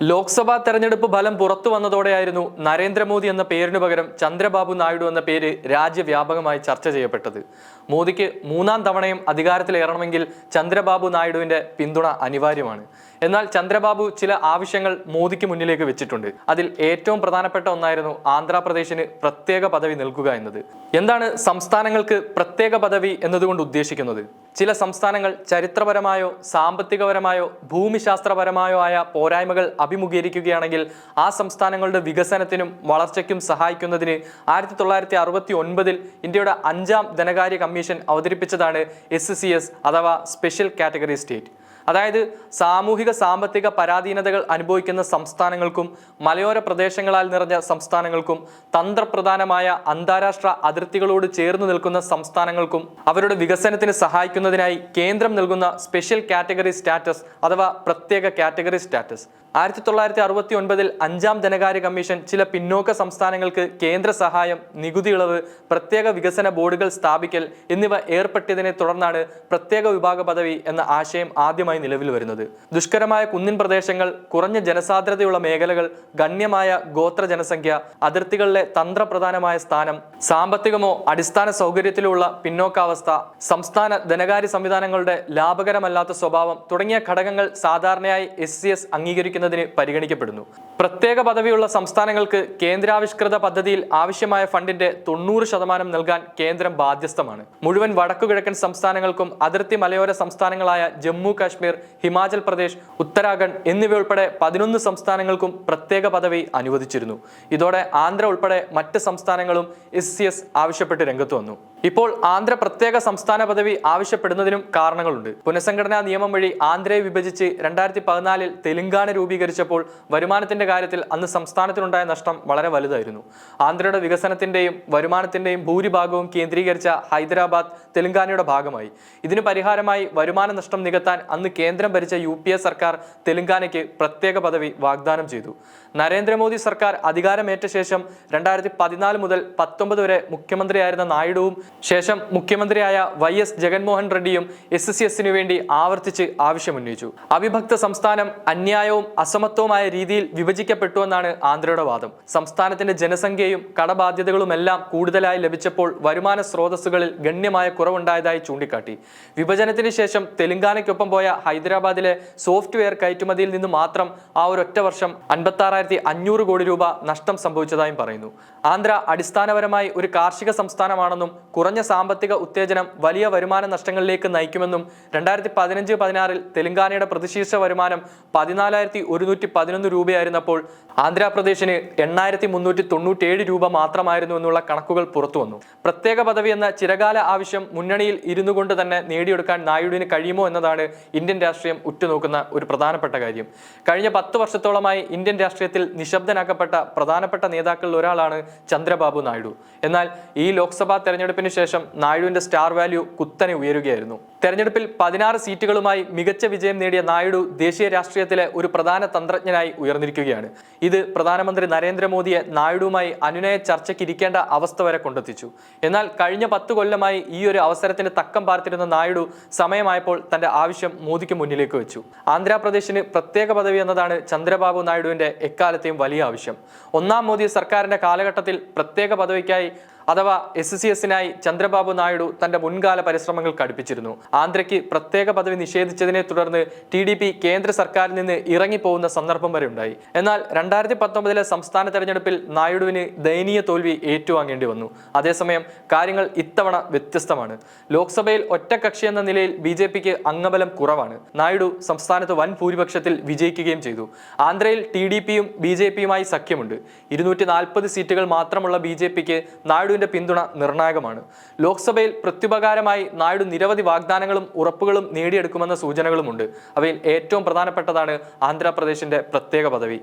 ലോക്സഭാ തെരഞ്ഞെടുപ്പ് ഫലം പുറത്തു വന്നതോടെയായിരുന്നു നരേന്ദ്രമോദി എന്ന പേരിനു പകരം ചന്ദ്രബാബു നായിഡു എന്ന പേര് രാജ്യവ്യാപകമായി ചർച്ച ചെയ്യപ്പെട്ടത്. മോദിക്ക് മൂന്നാം തവണയും അധികാരത്തിലേറണമെങ്കിൽ ചന്ദ്രബാബു നായിഡുവിന്റെ പിന്തുണ അനിവാര്യമാണ്. എന്നാൽ ചന്ദ്രബാബു ചില ആവശ്യങ്ങൾ മോദിക്ക് മുന്നിലേക്ക് വെച്ചിട്ടുണ്ട്. അതിൽ ഏറ്റവും പ്രധാനപ്പെട്ട ഒന്നായിരുന്നു ആന്ധ്രാപ്രദേശിന് പ്രത്യേക പദവി നൽകുക എന്നത്. എന്താണ് സംസ്ഥാനങ്ങൾക്ക് പ്രത്യേക പദവി എന്നതുകൊണ്ട് ഉദ്ദേശിക്കുന്നത്? ചില സംസ്ഥാനങ്ങൾ ചരിത്രപരമായോ സാമ്പത്തികപരമായോ ഭൂമിശാസ്ത്രപരമായോ ആയ പോരായ്മകൾ അഭിമുഖീകരിക്കുകയാണെങ്കിൽ ആ സംസ്ഥാനങ്ങളുടെ വികസനത്തിനും വളർച്ചയ്ക്കും സഹായിക്കുന്നതിന് ആയിരത്തി തൊള്ളായിരത്തി അറുപത്തി ഒൻപതിൽ ഇന്ത്യയുടെ അഞ്ചാം ധനകാര്യ കമ്മീഷൻ അവതരിപ്പിച്ചതാണ് എസ് അഥവാ സ്പെഷ്യൽ കാറ്റഗറി സ്റ്റേറ്റ് അതായത് സാമൂഹിക സാമ്പത്തിക പരാധീനതകൾ അനുഭവിക്കുന്ന സംസ്ഥാനങ്ങൾക്കും മലയോര പ്രദേശങ്ങളാൽ നിറഞ്ഞ സംസ്ഥാനങ്ങൾക്കും തന്ത്രപ്രധാനമായ അന്താരാഷ്ട്ര അതിർത്തികളോട് ചേർന്ന് നിൽക്കുന്ന സംസ്ഥാനങ്ങൾക്കും അവരുടെ വികസനത്തിന് സഹായിക്കുന്നതിനായി കേന്ദ്രം നൽകുന്ന സ്പെഷ്യൽ കാറ്റഗറി സ്റ്റാറ്റസ് അഥവാ പ്രത്യേക കാറ്റഗറി സ്റ്റാറ്റസ്. ആയിരത്തി തൊള്ളായിരത്തി അറുപത്തി ഒൻപതിൽ അഞ്ചാം ധനകാര്യ കമ്മീഷൻ ചില പിന്നോക്ക സംസ്ഥാനങ്ങൾക്ക് കേന്ദ്ര സഹായം നികുതി ഇളവ് പ്രത്യേക വികസന ബോർഡുകൾ സ്ഥാപിക്കൽ എന്നിവ ഏർപ്പെട്ടതിനെ തുടർന്നാണ് പ്രത്യേക വിഭാഗ പദവി എന്ന ആശയം ആദ്യമായി നിലവിൽ വരുന്നത്. ദുഷ്കരമായ കുന്നിൻ പ്രദേശങ്ങൾ കുറഞ്ഞ ജനസാന്ദ്രതയുള്ള മേഖലകൾ ഗണ്യമായ ഗോത്ര ജനസംഖ്യ അതിർത്തികളിലെ തന്ത്രപ്രധാനമായ സ്ഥാനം സാമ്പത്തികമോ അടിസ്ഥാന സൗകര്യത്തിലുള്ള പിന്നോക്കാവസ്ഥ സംസ്ഥാന ധനകാര്യ സംവിധാനങ്ങളുടെ ലാഭകരമല്ലാത്ത സ്വഭാവം തുടങ്ങിയ ഘടകങ്ങൾ സാധാരണയായി എസ് സി എസ് അംഗീകരിക്കുന്നതിന് പരിഗണിക്കപ്പെടുന്നു. പ്രത്യേക പദവിയുള്ള സംസ്ഥാനങ്ങൾക്ക് കേന്ദ്രാവിഷ്കൃത പദ്ധതിയിൽ ആവശ്യമായ ഫണ്ടിന്റെ തൊണ്ണൂറ് ശതമാനം നൽകാൻ കേന്ദ്രം ബാധ്യസ്ഥമാണ്. മുഴുവൻ വടക്കുകിഴക്കൻ സംസ്ഥാനങ്ങൾക്കും അതിർത്തി മലയോര സംസ്ഥാനങ്ങളായ ജമ്മു കാശ്മീർ ഹിമാചൽ പ്രദേശ് ഉത്തരാഖണ്ഡ് എന്നിവയുൾപ്പെടെ പതിനൊന്ന് സംസ്ഥാനങ്ങൾക്കും പ്രത്യേക പദവി അനുവദിച്ചിരുന്നു. ഇതോടെ ആന്ധ്ര ഉൾപ്പെടെ മറ്റ് സംസ്ഥാനങ്ങളും എസ് സി എസ് ആവശ്യപ്പെട്ട് രംഗത്ത് വന്നു. ഇപ്പോൾ ആന്ധ്ര പ്രത്യേക സംസ്ഥാന പദവി ആവശ്യപ്പെടുന്നതിനും കാരണങ്ങളുണ്ട്. പുനഃസംഘടനാ നിയമം വഴി ആന്ധ്രയെ വിഭജിച്ച് രണ്ടായിരത്തി പതിനാലിൽ തെലങ്കാന രൂപീകരിച്ചപ്പോൾ വരുമാനത്തിന്റെ കാര്യത്തിൽ അന്ന് സംസ്ഥാനത്തിനുണ്ടായ നഷ്ടം വളരെ വലുതായിരുന്നു. ആന്ധ്രയുടെ വികസനത്തിന്റെയും വരുമാനത്തിന്റെയും ഭൂരിഭാഗവും കേന്ദ്രീകരിച്ച ഹൈദരാബാദ് തെലങ്കാനയുടെ ഭാഗമായി. ഇതിന് പരിഹാരമായി വരുമാന നഷ്ടം നികത്താൻ അന്ന് കേന്ദ്രം ഭരിച്ച യു സർക്കാർ തെലങ്കാനയ്ക്ക് പ്രത്യേക പദവി വാഗ്ദാനം ചെയ്തു. നരേന്ദ്രമോദി സർക്കാർ അധികാരമേറ്റ ശേഷം രണ്ടായിരത്തി പതിനാല് മുതൽ പത്തൊമ്പത് വരെ മുഖ്യമന്ത്രിയായിരുന്ന നായിഡുവും ശേഷം മുഖ്യമന്ത്രിയായ വൈ എസ് ജഗൻമോഹൻ റെഡ്ഡിയും എസ് സി എസിനു വേണ്ടി ആവർത്തിച്ച് ആവശ്യമുന്നയിച്ചു. അവിഭക്ത സംസ്ഥാനം അന്യായവും അസമത്വവുമായ രീതിയിൽ വിഭജിക്കപ്പെട്ടുവെന്നാണ് ആന്ധ്രയുടെ വാദം. സംസ്ഥാനത്തിന്റെ ജനസംഖ്യയും കടബാധ്യതകളുമെല്ലാം കൂടുതലായി ലഭിച്ചപ്പോൾ വരുമാന സ്രോതസ്സുകളിൽ ഗണ്യമായ കുറവുണ്ടായതായി ചൂണ്ടിക്കാട്ടി. വിഭജനത്തിന് ശേഷം തെലങ്കാനയ്ക്കൊപ്പം പോയ ഹൈദരാബാദിലെ സോഫ്റ്റ്വെയർ കയറ്റുമതിയിൽ നിന്ന് മാത്രം ആ ഒരൊറ്റ വർഷം അൻപത്തി അഞ്ഞൂറ് കോടി രൂപ നഷ്ടം സംഭവിച്ചതായും പറയുന്നു. ആന്ധ്ര അടിസ്ഥാനപരമായി ഒരു കാർഷിക സംസ്ഥാനമാണെന്നും കുറഞ്ഞ സാമ്പത്തിക ഉത്തേജനം വലിയ വരുമാന നഷ്ടങ്ങളിലേക്ക് നയിക്കുമെന്നും രണ്ടായിരത്തി പതിനഞ്ച് പതിനാറിൽ തെലങ്കാനയുടെ പ്രതിശീർഷ വരുമാനം പതിനാലായിരത്തി ഒരുന്നൂറ്റി പതിനൊന്ന് രൂപയായിരുന്നപ്പോൾ ആന്ധ്രാപ്രദേശിന് എണ്ണായിരത്തി മുന്നൂറ്റി തൊണ്ണൂറ്റേഴ് രൂപ മാത്രമായിരുന്നു എന്നുള്ള കണക്കുകൾ പുറത്തു വന്നു. പ്രത്യേക പദവി എന്ന ചിരകാല ആവശ്യം മുന്നണിയിൽ ഇരുന്നു കൊണ്ട് തന്നെ നേടിയെടുക്കാൻ നായിഡുവിന് കഴിയുമോ എന്നതാണ് ഇന്ത്യൻ രാഷ്ട്രീയം ഉറ്റുനോക്കുന്ന ഒരു പ്രധാനപ്പെട്ട കാര്യം. കഴിഞ്ഞ പത്ത് വർഷത്തോളമായി ഇന്ത്യൻ രാഷ്ട്രീയത്തിൽ നിശബ്ദനാക്കപ്പെട്ട പ്രധാനപ്പെട്ട നേതാക്കളിൽ ഒരാളാണ് ചന്ദ്രബാബു നായിഡു. എന്നാൽ ഈ ലോക്സഭാ തെരഞ്ഞെടുപ്പിന് ശേഷം നായിഡുവിന്റെ സ്റ്റാർ വാല്യൂ കുത്തനെ ഉയരുകയായിരുന്നു. തെരഞ്ഞെടുപ്പിൽ പതിനാറ് സീറ്റുകളുമായി മികച്ച വിജയം നേടിയ നായിഡു ദേശീയ രാഷ്ട്രീയത്തിലെ ഒരു പ്രധാന തന്ത്രജ്ഞനായി ഉയർന്നിരിക്കുകയാണ്. ഇത് പ്രധാനമന്ത്രി നരേന്ദ്രമോദിയെ നായിഡുവുമായി അനുനയ ചർച്ചയ്ക്കിരിക്കേണ്ട അവസ്ഥ വരെ കൊണ്ടെത്തിച്ചു. എന്നാൽ കഴിഞ്ഞ പത്ത് കൊല്ലമായി ഈ ഒരു അവസരത്തിന് തക്കം പാർത്തിരുന്ന നായിഡു സമയമായപ്പോൾ തന്റെ ആവശ്യം മോദിക്ക് മുന്നിലേക്ക് വെച്ചു. ആന്ധ്രാപ്രദേശിന് പ്രത്യേക പദവി എന്നതാണ് ചന്ദ്രബാബു നായിഡുവിന്റെ എക്കാലത്തെയും വലിയ ആവശ്യം. ഒന്നാം മോദി സർക്കാരിന്റെ കാലഘട്ടത്തിൽ പ്രത്യേക പദവിക്കായി അഥവാ എസ് സി എസിനായി ചന്ദ്രബാബു നായിഡു തന്റെ മുൻകാല പരിശ്രമങ്ങൾ കടുപ്പിച്ചിരുന്നു. ആന്ധ്രയ്ക്ക് പ്രത്യേക പദവി നിഷേധിച്ചതിനെ തുടർന്ന് ടി ഡി പി കേന്ദ്ര സർക്കാരിൽ നിന്ന് ഇറങ്ങിപ്പോകുന്ന സന്ദർഭം വരെ ഉണ്ടായി. എന്നാൽ രണ്ടായിരത്തി പത്തൊമ്പതിലെ സംസ്ഥാന തെരഞ്ഞെടുപ്പിൽ നായിഡുവിന് ദയനീയ തോൽവി ഏറ്റുവാങ്ങേണ്ടി വന്നു. അതേസമയം കാര്യങ്ങൾ ഇത്തവണ വ്യത്യസ്തമാണ്. ലോക്സഭയിൽ ഒറ്റകക്ഷി എന്ന നിലയിൽ ബി ജെ പിക്ക് അംഗബലം കുറവാണ്. നായിഡു സംസ്ഥാനത്ത് വൻ ഭൂരിപക്ഷത്തിൽ വിജയിക്കുകയും ചെയ്തു. ആന്ധ്രയിൽ ടി ഡി പിയും ബി ജെ പിയുമായി സഖ്യമുണ്ട്. ഇരുന്നൂറ്റി നാൽപ്പത് സീറ്റുകൾ മാത്രമുള്ള ബി ജെ പിക്ക് നായിഡുവിന്റെ പിന്തുണ നിർണായകമാണ്. ലോക്സഭയിൽ പ്രത്യുപകാരമായി നായിഡു നിരവധി വാഗ്ദാനങ്ങളും ഉറപ്പുകളും നേടിയെടുക്കുമെന്ന സൂചനകളുമുണ്ട്. അവയിൽ ഏറ്റവും പ്രധാനപ്പെട്ടതാണ് ആന്ധ്രാപ്രദേശിന്റെ പ്രത്യേക പദവി.